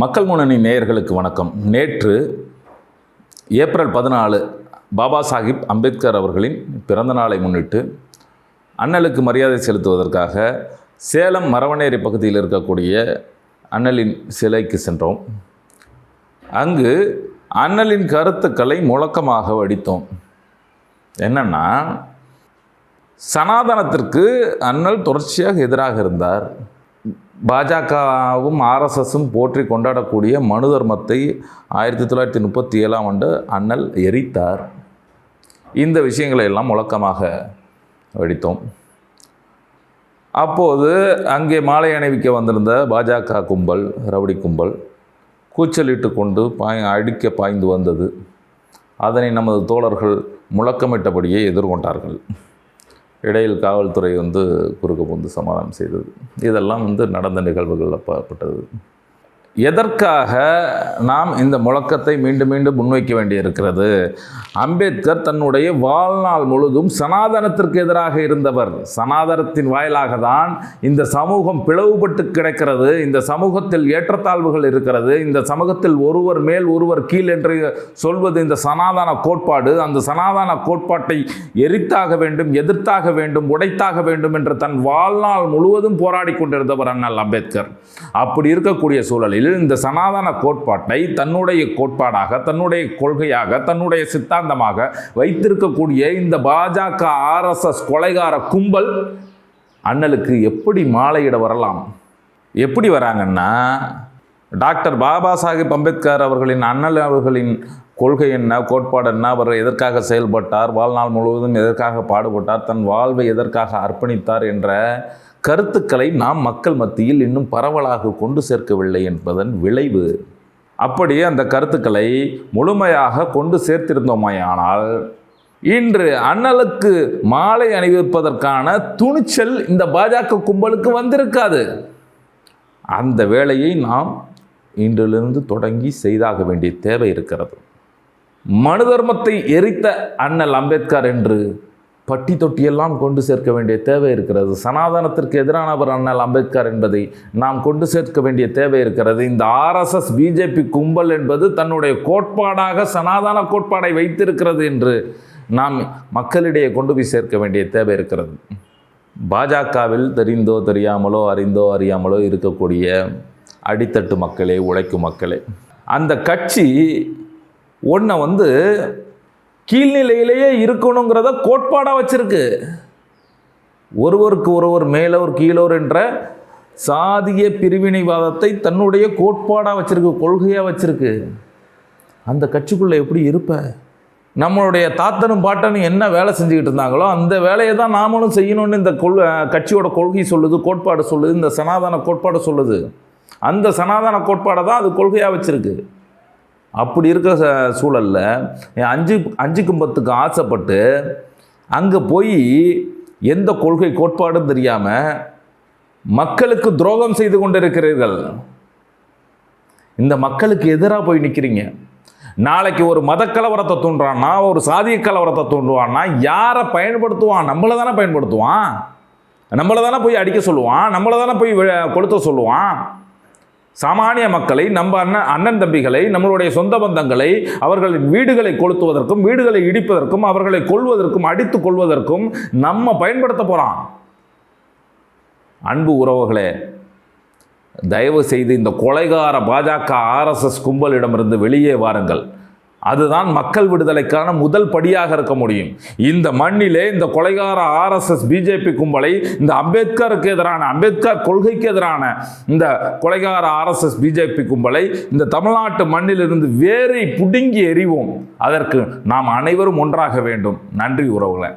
மக்கள் முன்னணி நேயர்களுக்கு வணக்கம். நேற்று ஏப்ரல் பதினாலு பாபா சாஹிப் அம்பேத்கர் அவர்களின் பிறந்த நாளை முன்னிட்டு அண்ணலுக்கு மரியாதை செலுத்துவதற்காக சேலம் மரவனேரி பகுதியில் இருக்கக்கூடிய அண்ணலின் சிலைக்கு சென்றோம். அங்கு அண்ணலின் கருத்துக்களை முழக்கமாக வடித்தோம். என்னன்னா சனாதனத்திற்கு அண்ணல் தொடர்ச்சியாக எதிராக இருந்தார். பாஜகவும் ஆர்எஸ்எஸும் போற்றி கொண்டாடக்கூடிய மனு தர்மத்தை ஆயிரத்தி தொள்ளாயிரத்தி முப்பத்தி ஏழாம் ஆண்டு அண்ணல் எரித்தார். இந்த விஷயங்களை எல்லாம் முழக்கமாக வெடித்தோம். அப்போது அங்கே மாலை அணிவிக்க வந்திருந்த பாஜக கும்பல் ரவுடி கும்பல் கூச்சலிட்டு கொண்டு பாய் அடிக்க பாய்ந்து வந்தது. அதனை நமது தோழர்கள் முழக்கமிட்டபடியே எதிர்கொண்டார்கள். இடையில் காவல்துறை வந்து குறுக்க வந்து சமாதானம் செய்தது. இதெல்லாம் வந்து நடந்த நிகழ்வுகளில் பட்டது. எதற்காக நாம் இந்த முழக்கத்தை மீண்டும் மீண்டும் முன்வைக்க வேண்டியிருக்கிறது? அம்பேத்கர் தன்னுடைய வாழ்நாள் முழுதும் சனாதனத்திற்கு எதிராக இருந்தவர். சனாதனத்தின் வாயிலாக தான் இந்த சமூகம் பிளவுபட்டு கிடக்கிறது. இந்த சமூகத்தில் ஏற்றத்தாழ்வுகள் இருக்கிறது. இந்த சமூகத்தில் ஒருவர் மேல் ஒருவர் கீழ் என்று சொல்வது இந்த சனாதன கோட்பாடு. அந்த சனாதன கோட்பாட்டை எரித்தாக வேண்டும் எதிர்த்தாக வேண்டும் உடைத்தாக வேண்டும் என்று தன் வாழ்நாள் முழுவதும் போராடி கொண்டிருந்தவர் அண்ணல் அம்பேத்கர். அப்படி இருக்கக்கூடிய சூழலில் இந்த சனாதன கோட்பாட்டை தன்னுடைய கோட்பாடாக தன்னுடைய கொள்கையாக தன்னுடைய சித்தாந்தமாக வைத்திருக்கக்கூடிய இந்த பாஜக ஆர்எஸ்எஸ் கொலைகார கும்பல் அண்ணலுக்கு எப்படி மாலையிட வரலாம்? எப்படி வராங்கன்னா டாக்டர் பாபா சாஹிப் அம்பேத்கர் அவர்களின் அண்ணல் அவர்களின் கொள்கை என்ன கோட்பாடு என்ன அவர் எதற்காக செயல்பட்டார் வாழ்நாள் முழுவதும் எதற்காக பாடுபட்டார் தன் வாழ்வை எதற்காக அர்ப்பணித்தார் என்ற கருத்துக்களை நாம் மக்கள் மத்தியில் இன்னும் பரவலாக கொண்டு சேர்க்கவில்லை என்பதன் விளைவு. அப்படியே அந்த கருத்துக்களை முழுமையாக கொண்டு சேர்த்திருந்தோமையானால் இன்று அண்ணலுக்கு மாலை அணிவிப்பதற்கான துணிச்சல் இந்த பாஜக கும்பலுக்கு வந்திருக்காது. அந்த வேலையை நாம் இன்றிலிருந்து தொடங்கி செய்தாக வேண்டிய தேவை இருக்கிறது. மனு தர்மத்தை எரித்த அண்ணல் அம்பேத்கர் என்று பட்டி தொட்டியெல்லாம் கொண்டு சேர்க்க வேண்டிய தேவை இருக்கிறது. சனாதனத்திற்கு எதிரானவர் அண்ணல் அம்பேத்கர் என்பதை நாம் கொண்டு சேர்க்க வேண்டிய தேவை இருக்கிறது. இந்த ஆர்எஸ்எஸ் பிஜேபி கும்பல் என்பது தன்னுடைய கோட்பாடாக சனாதன கோட்பாடை வைத்திருக்கிறது என்று நாம் மக்களிடையே கொண்டு போய் சேர்க்க வேண்டிய தேவை இருக்கிறது. பாஜகவில் தெரிந்தோ தெரியாமலோ அறிந்தோ அறியாமலோ இருக்கக்கூடிய அடித்தட்டு மக்களே உழைக்கும் மக்களே அந்த கட்சி ஒன்றை வந்து கீழ்நிலையிலேயே இருக்கணுங்கிறத கோட்பாடாக வச்சிருக்கு. ஒருவருக்கு ஒருவர் மேலோர் கீழோர் என்ற சாதிய பிரிவினைவாதத்தை தன்னுடைய கோட்பாடாக வச்சுருக்கு கொள்கையாக வச்சுருக்கு. அந்த கட்சிக்குள்ளே எப்படி இருப்ப? நம்மளுடைய தாத்தனும் பாட்டனும் என்ன வேலை செஞ்சுக்கிட்டு இருந்தாங்களோ அந்த வேலையை தான் நாமளும் செய்யணும்னு இந்த கொள் கட்சியோட கொள்கை சொல்லுது கோட்பாடு சொல்லுது இந்த சனாதன கோட்பாடு சொல்லுது. அந்த சனாதன கோட்பாடை தான் அது கொள்கையாக வச்சுருக்கு. அப்படி இருக்கிற ச- என் அஞ்சு அஞ்சு கும்பத்துக்கு ஆசைப்பட்டு அங்கே போய் எந்த கொள்கை கோட்பாடும் தெரியாமல் மக்களுக்கு துரோகம் செய்து கொண்டிருக்கிறீர்கள். இந்த மக்களுக்கு எதிராக போய் நிற்கிறீங்க நாளைக்கு ஒரு மத கலவரத்தை தூண்டுறான்னா ஒரு சாதிய கலவரத்தை தூண்டுவான்னா யாரை பயன்படுத்துவான் நம்மளை தானே பயன்படுத்துவான்? நம்மளை தானே போய் அடிக்க சொல்லுவான் நம்மளை தானே போய் கொளுத்த சொல்லுவான்? சாமானிய மக்களை நம்ம அண்ணன் அண்ணன் தம்பிகளை நம்மளுடைய சொந்த பந்தங்களை அவர்களின் வீடுகளை கொளுத்துவதற்கும் வீடுகளை இடிப்பதற்கும் அவர்களை கொள்வதற்கும் அடித்து கொள்வதற்கும் நம்ம பயன்படுத்த போகிறான் அன்பு உறவுகளே தயவு செய்து இந்த கொலைகார பாஜக ஆர்எஸ்எஸ் கும்பலிடமிருந்து வெளியே வாருங்கள். அதுதான் மக்கள் விடுதலைக்கான முதல் படியாக இருக்க முடியும். இந்த மண்ணிலே இந்த கொலைகார ஆர்எஸ்எஸ் பிஜேபி கும்பலை இந்த அம்பேத்கருக்கு எதிரான அம்பேத்கர் கொள்கைக்கு எதிரான இந்த கொலைகார ஆர்எஸ்எஸ் பிஜேபி கும்பலை இந்த தமிழ்நாட்டு மண்ணிலிருந்து வேரை புடுங்கி எறிவோம். அதற்கு நாம் அனைவரும் ஒன்றாக வேண்டும். நன்றி உறவுகளை.